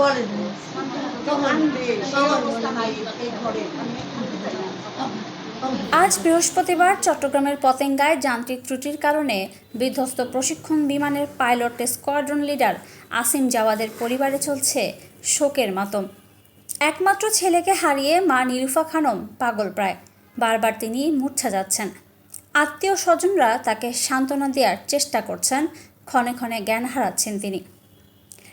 বলেন। আজ বৃহস্পতিবার চট্টগ্রামের পতেঙ্গায় যান্ত্রিক ত্রুটির কারণে বিধ্বস্ত প্রশিক্ষণ বিমানের পাইলট স্কোয়াড্রন লিডার আসিম জাওয়াদের পরিবারে চলছে শোকের মাতম। একমাত্র ছেলেকে হারিয়ে মা নিরুফা খানম পাগল প্রায়। বারবার তিনি মূর্ছা যাচ্ছেন। আত্মীয় স্বজনরা তাকে সান্ত্বনা দেওয়ার চেষ্টা করছেন। ক্ষণে ক্ষণে জ্ঞান হারাচ্ছেন তিনি।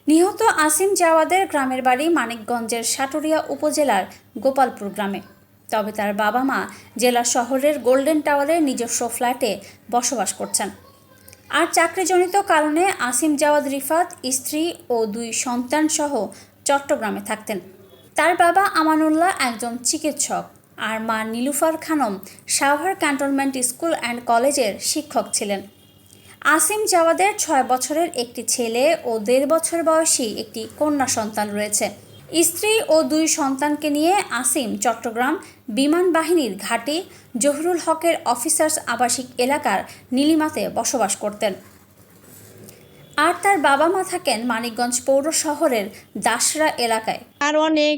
নিহত আসিম জাওয়াদের গ্রামের বাড়ি মানিকগঞ্জের সাটুরিয়া উপজেলার গোপালপুর গ্রামে। তবে তার বাবা মা জেলা শহরের গোল্ডেন টাওয়ারের নিজস্ব ফ্ল্যাটে বসবাস করছেন। আর চাকরিজনিত কারণে আসিম জাওয়াদ রিফাত, স্ত্রী ও দুই সন্তান সহ চট্টগ্রামে থাকতেন। তার বাবা আমানুল্লাহ একজন চিকিৎসক আর মা Nilufar Khanam Savar cantonment school and কলেজের শিক্ষক ছিলেন। আসিম জাওয়াদের ছয় বছরের একটি ছেলে ও দেড় বছর বয়সী একটি কন্যা সন্তান রয়েছে। স্ত্রী ও দুই সন্তানকে নিয়ে আসিম চট্টগ্রাম বিমান বাহিনীর ঘাঁটি জহুরুল হকের অফিসার্স আবাসিক এলাকার নীলিমাতে বসবাস করতেন। আর তার বাবা মা থাকেন মানিকগঞ্জ পৌর শহরের দাসরা এলাকায়। আর অনেক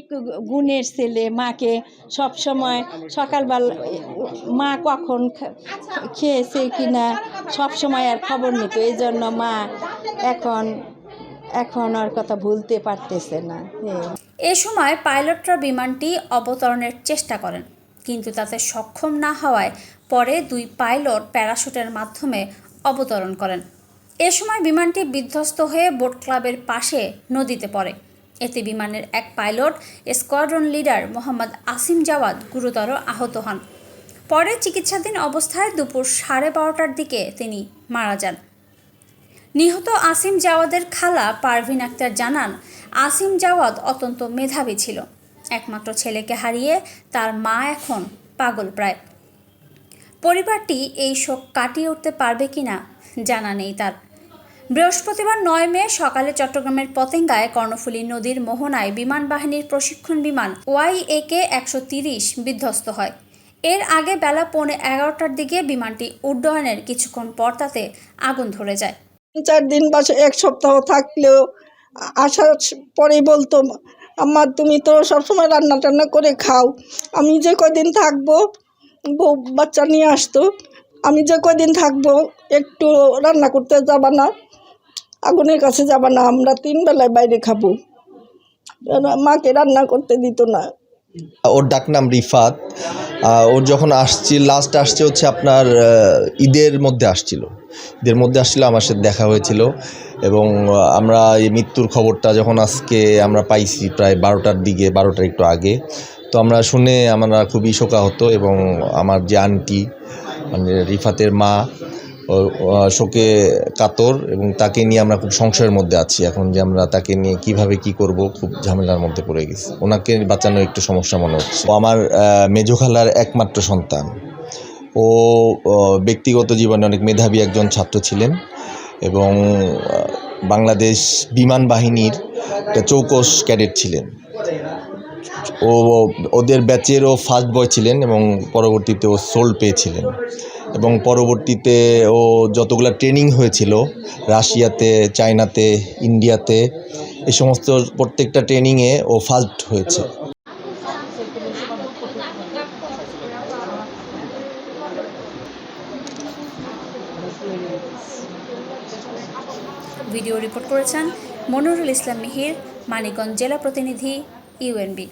গুণের ছেলে মাকে সব সময় সকালবেলা মা কখন খেয়েছে কিনা সব সময় আর খবর নিত। এই জন্য মা এখন এখন আর কথা ভুলতে পারতেছে না। এ সময় পাইলটরা বিমানটি অবতরণের চেষ্টা করেন কিন্তু তাতে সক্ষম না হওয়ায় পরে দুই পাইলট প্যারাশুটের মাধ্যমে অবতরণ করেন। এ সময় বিমানটি বিধ্বস্ত হয়ে বোট ক্লাবের পাশে নদীতে পড়ে। এতে বিমানের এক pilot, squadron leader Mohammad Asim Jawad গুরুতর আহত হন। পরে চিকিৎসাধীন অবস্থায় দুপুর সাড়ে বারোটার দিকে তিনি মারা যান। নিহত আসিম জাওয়াদের খালা পারভিন আক্তার জানান, আসিম জাওয়াদ অত্যন্ত মেধাবী ছিল। একমাত্র ছেলেকে হারিয়ে তার মা এখন পাগল প্রায়। পরিবারটি এই শোক কাটিয়ে উঠতে পারবে কিনা জানা নেই তার। বৃহস্পতিবার নয় মে সকালে চট্টগ্রামের পতেঙ্গায় কর্ণফুলী নদীর মোহনায় বিমান বাহিনীর প্রশিক্ষণ বিমান ওয়াই এ কে একশো তিরিশ বিধ্বস্ত হয়। এর আগে বেলা পৌনে এগারোটার দিকে বিমানটি উড্ডয়নের কিছুক্ষণ পর তাতে আগুন ধরে যায়। চার দিন বাসে এক সপ্তাহ থাকলেও আসার পরেই বলতো আমার তুমি তো সবসময় রান্না টান্না করে খাও। আমি যে কদিন থাকব বউ বাচ্চা নিয়ে আসতো। আমি যে কদিন থাকব, একটু রান্না করতে যাবা না, আগুনের কাছে যাবা না, আমরা তিন বেলায় বাইরে খাব। মাকে রান্না করতে দিত না। ওর ডাকনাম রিফাত। ওর যখন আসছি লাস্ট আসছে হচ্ছে আপনার ঈদের মধ্যে আসছিল। ঈদের মধ্যে আসছিল, আমার সাথে দেখা হয়েছিল। এবং আমরা এই মৃত্যুর খবরটা যখন আজকে আমরা পাইছি প্রায় বারোটার দিকে, বারোটার একটু আগে তো আমরা শুনে আমরা খুবই শোকাহত এবং আমার যে আন্টি মানে রিফাতের মা শোকে কাতর এবং তাকে নিয়ে আমরা খুব সংশয়ের মধ্যে আছি। এখন যে আমরা তাকে নিয়ে কীভাবে কি করব খুব ঝামেলার মধ্যে পড়ে গেছি। ওনাকে বাঁচানো একটু সমস্যা মনে হচ্ছে। আমার আহ, মেজো খালার একমাত্র সন্তান। ও ব্যক্তিগত জীবনে অনেক মেধাবী একজন ছাত্র ছিলেন এবং বাংলাদেশ বিমান বাহিনীর চৌকস ক্যাডেট ছিলেন। ও ওদের ব্যাচেরও ফার্স্ট বয় ছিলেন এবং পরবর্তীতে ও সোল্ড পেয়েছিলেন। এবং পরবর্তীতে ও যতগুলো ট্রেনিং হয়েছিল, রাশিয়াতে, চায়নাতে, ইন্ডিয়াতে এই সমস্ত প্রত্যেকটা ট্রেনিংয়ে ও ফার্স্ট হয়েছে। ভিডিও রিপোর্ট করেছেন মনিরুল ইসলাম মিহির, মানিকগঞ্জ জেলা প্রতিনিধি ইউএনবি